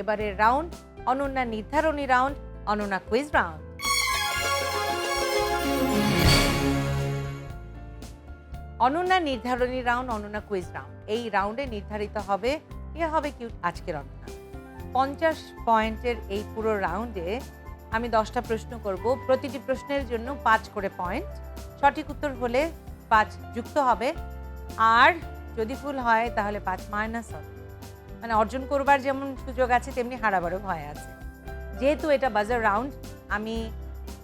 এবারের রাউন্ড, অনন্যা নির্ধারণী round, Ananya quiz round. Ananya নির্ধারণী রাউন্ড, অনন্যা কুইজ রাউন্ড। এই রাউন্ডে নির্ধারিত হবে কে হবে কিউট আজকের অনন্যা। পঞ্চাশ পয়েন্টের এই পুরো রাউন্ডে আমি দশটা প্রশ্ন করব। প্রতিটি প্রশ্নের জন্য পাঁচ করে পয়েন্ট। সঠিক উত্তর হলে পাঁচ যুক্ত হবে। আর যদি ভুল হয়, তাহলে পাঁচ মাইনাস হবে। মানে অর্জন করবার যেমন সুযোগ আছে, তেমনি হারাবারও ভয় আছে। যেহেতু এটা বাজার রাউন্ড আমি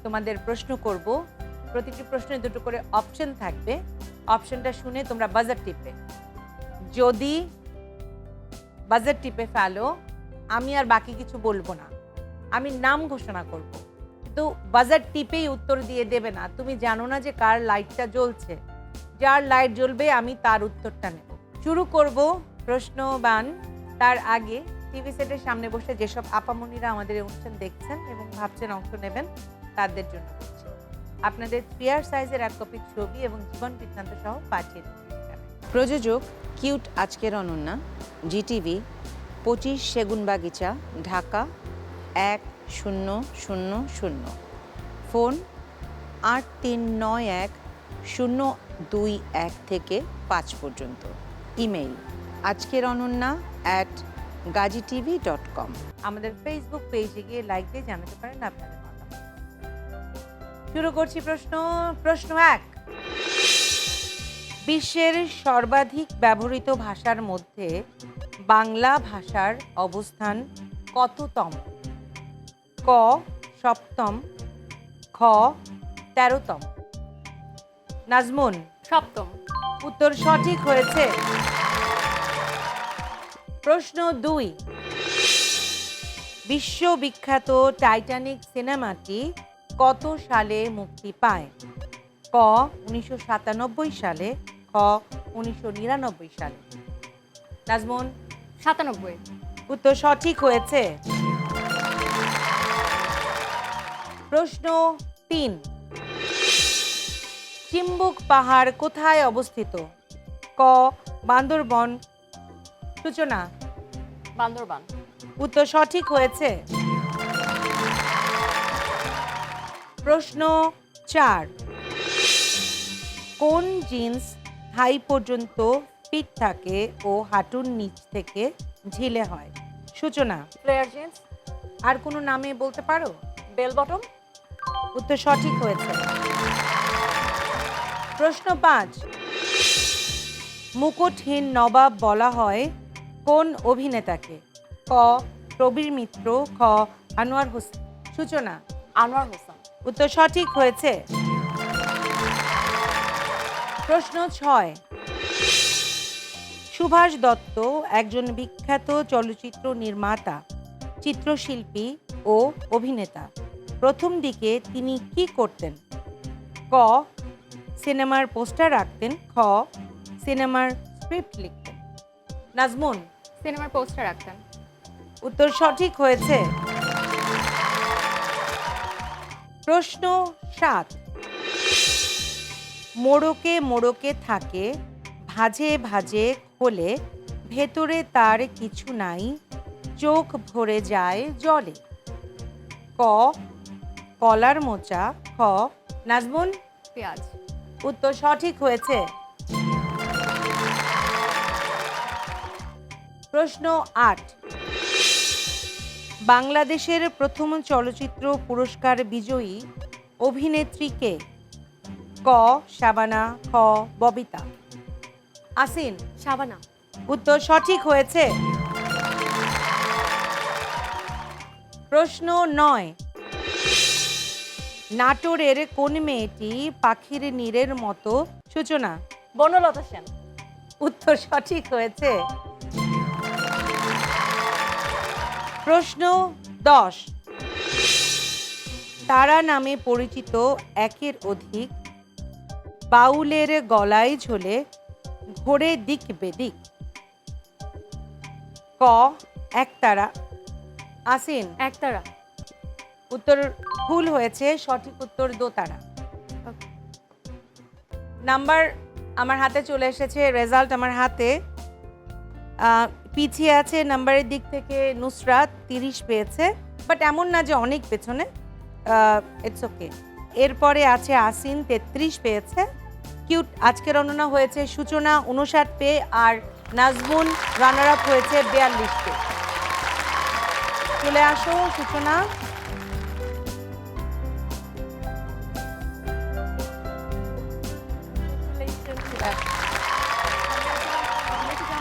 তোমাদের প্রশ্ন করব। প্রতিটি প্রশ্নে দুটো করে অপশন থাকবে। অপশনটা শুনে তোমরা বাজার টিপে যদি বাজার টিপে ফেলো, আমি আর বাকি কিছু বলব না। আমি নাম ঘোষণা করব। তো বাজার টিপেই উত্তর দিয়ে দেবে না। তুমি জানো না যে কার লাইটটা জ্বলছে। যার লাইট জ্বলবে, আমি তার উত্তরটা নেব। শুরু করব প্রশ্নবান তার আগে টিভি সেটের সামনে বসে যেসব আপামনিরা আমাদের অনুষ্ঠান দেখছেন এবং ভাবছেন অংশ নেবেন, তাদের জন্য বলছি। আপনাদের প্রিয়ার সাইজের এক কপি ছবি এবং জীবন বৃত্তান্ত সহ পাঠিয়ে প্রযোজক কিউট আজকের অনন্যা, জিটিভি পঁচিশ সেগুনবাগিচা ঢাকা এক শূন্য শূন্য শূন্য। ফোন আট তিন নয় এক শূন্য দুই এক থেকে পাঁচ পর্যন্ত। ইমেল আজকের Ananya at Gazi TV dot com আমাদের ফেসবুক পেজে গিয়ে লাইক দিয়ে জানাতে পারেন আপনাদের মতামত। শুরু করছি প্রশ্ন প্রশ্ন এক। বিশ্বের সর্বাধিক ব্যবহৃত ভাষার মধ্যে বাংলা ভাষার অবস্থান কততম? ক সপ্তম খ তেরোতম। নাজমুন সপ্তম। উত্তর সঠিক হয়েছে? প্রশ্ন দুই। বিশ্ববিখ্যাত টাইটানিক সিনেমাটি কত সালে মুক্তি পায়? ক উনিশশো সাতানব্বই সালে খ উনিশশো নিরানব্বই সালে। নাজমুন সাতানব্বই। উত্তর সঠিক হয়েছে। প্রশ্ন তিন। চিম্বুক পাহাড় কোথায় অবস্থিত? ক বান্দরবন সূচনা? বান্দরবান। উত্তর সঠিক হয়েছে। প্রশ্ন চার। কোন জিন্স হাই পর্যন্ত ফিট থাকে ও হাঁটুর নিচ থেকে ঢিলে হয়? সূচনা। Flair jeans. আর কোনো নামে বলতে পারো? Bell bottom. উত্তর সঠিক হয়েছে। প্রশ্ন পাঁচ। মুকুটহীন নবাব বলা হয় কোন অভিনেতাকে? ক, প্রবীর মিত্র, খ, আনোয়ার হোসেন। সূচনা, আনোয়ার হোসেন। উত্তর সঠিক হয়েছে। প্রশ্ন ছয়। সুভাষ দত্ত একজন বিখ্যাত চলচ্চিত্র নির্মাতা, চিত্রশিল্পী ও অভিনেতা। প্রথম দিকে তিনি কি করতেন? ক, সিনেমার পোস্টার রাখতেন। খ, সিনেমার স্ক্রিপ্ট লিখতেন। নাজমুন সিনেমার পোস্টার রাখতেন উত্তর সঠিক হয়েছে। প্রশ্ন সাত। মোড়কে মোড়কে থাকে ভাজে ভাজে খোলে ভেতরে তার কিছু নাই চোখ ভরে যায় জলে। ক কলার মোচা খ নাজমুন পেঁয়াজ। উত্তর সঠিক হয়েছে। প্রশ্ন আট। বাংলাদেশের প্রথম চলচ্চিত্র পুরস্কার বিজয়ী অভিনেত্রীকে ক? শাবানা খ ববিতা। আসিন। সাবানা উত্তর সঠিক হয়েছে। প্রশ্ন নয়। নাটোরের কোন মেয়েটি পাখির নীরের মতো? সূচনা। বনলতা সেন। উত্তর সঠিক হয়েছে। প্রশ্ন দশ। তারা নামে পরিচিত একের অধিক বাউলের গলায় ঝোলে ঘোরে দিক বেদিক। ক এক একতারা। আসিন। একতারা। উত্তর ভুল হয়েছে সঠিক উত্তর দোতারা। নাম্বার আমার হাতে চলে এসেছে রেজাল্ট আমার হাতে। পিছিয়ে আছে নাম্বারের দিক থেকে নুসরাত, তিরিশ পেয়েছে, বাট এমন না যে অনেক পেছনে। ইটস ওকে এরপরে আছে আসিন, তেত্রিশ পেয়েছে। কিউট, আজকের অননা হয়েছে সূচনা, উনষাট পেয়ে আর নাজমুন রানার আপ হয়েছে বিয়াল্লিশ পে। চলে আসো সূচনা।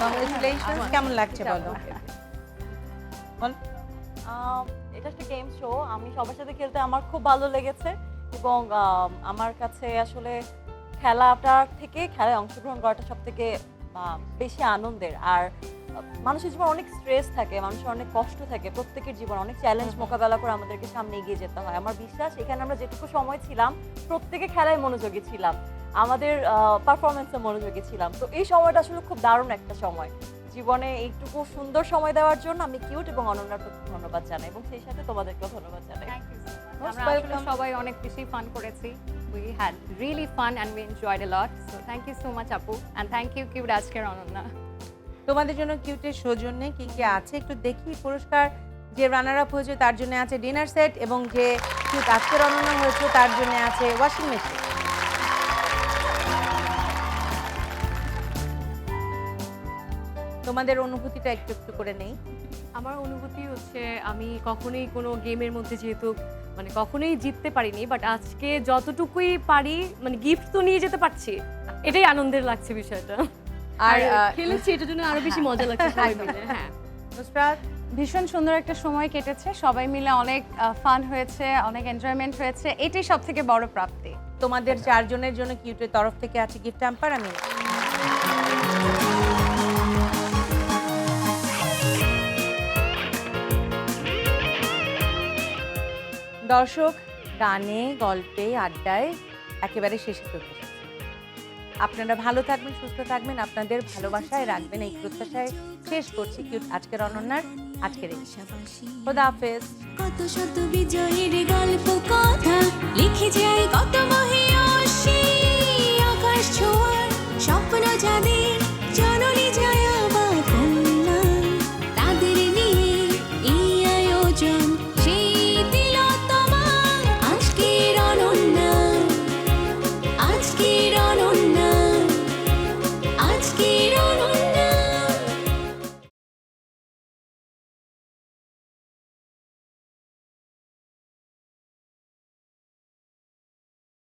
কংগ্রেচুলেশন কেমন লাগছে বলো? এটা একটা গেম শো আমি সবার সাথে খেলতে আমার খুব ভালো লেগেছে এবং আমার কাছে আসলে খেলাটা থেকে খেলায় অংশগ্রহণ করাটা সব থেকে বেশি আনন্দের। আর মানুষের জীবন অনেক স্ট্রেস থাকে মানুষের অনেক কষ্ট থাকে প্রত্যেকের জীবন অনেক চ্যালেঞ্জ মোকাবেলা করে আমাদেরকে সামনে এগিয়ে যেতে হয়। আমার বিশ্বাস এখানে আমরা যেটুকু সময় ছিলাম প্রত্যেকে খেলায় মনোযোগী ছিলাম। আমাদের পারফরমেন্সে মনোযোগী ছিলাম। তো এই সময়টা আসলে খুব দারুণ একটা সময়। জীবনে এইটুকু সুন্দর সময় দেওয়ার জন্য আমি কিউট এবং অনন্যার প্রতি ধন্যবাদ জানাই এবং সেই সাথে তোমাদেরকেও ধন্যবাদ জানাই। আমরা সবাই অনেক বেশি ফান করেছি। We had really fun and we enjoyed a lot so thank you so much আপু অ্যান্ড থ্যাংক ইউ কিউ আজকের অনন্যা। তোমাদের জন্য কিউটের সৌজন্যে কি কি আছে একটু দেখি। পুরস্কার যে রানার আপ হয়েছে তার জন্য আছে ডিনার সেট এবং যে কিউট আজকের অনন্য হয়েছে তার জন্য আছে ওয়াশিং মেশিন তোমাদের অনুভূতিটা একটু একটু করে নেই? আমার অনুভূতি হচ্ছে আমি কখনোই কোনো গেমের মধ্যে যেহেতু মানে কখনোই জিততে পারিনি বাট আজকে যতটুকুই পারি মানে গিফট তো নিয়ে যেতে পারছি। এটাই আনন্দের লাগছে বিষয়টা। আর খেলেছি এটার জন্য আরও বেশি মজা লাগছে সবাই মিলে হ্যাঁ। নুসরাত? ভীষণ সুন্দর একটা সময় কেটেছে সবাই মিলে অনেক ফান হয়েছে অনেক এনজয়মেন্ট হয়েছে এটাই সব থেকে বড় প্রাপ্তি। তোমাদের চারজনের জন্য কিউটের তরফ থেকে আছে গিফট হ্যাম্পার আমি দর্শক, গানে, গল্পে, আড্ডায় একেবারে শেষে চলে আপনারা ভালো থাকবেন, সুস্থ থাকবেন, আপনাদের ভালোবাসায় রাখবেন, এই প্রত্যাশায় শেষ করছি কিউট আজকের অনন্যার আজকের এই খোদা হাফেজ। কত শত বিজয়ীর গল্প কথা, লিখে যায় কত মহিয়সী Let's get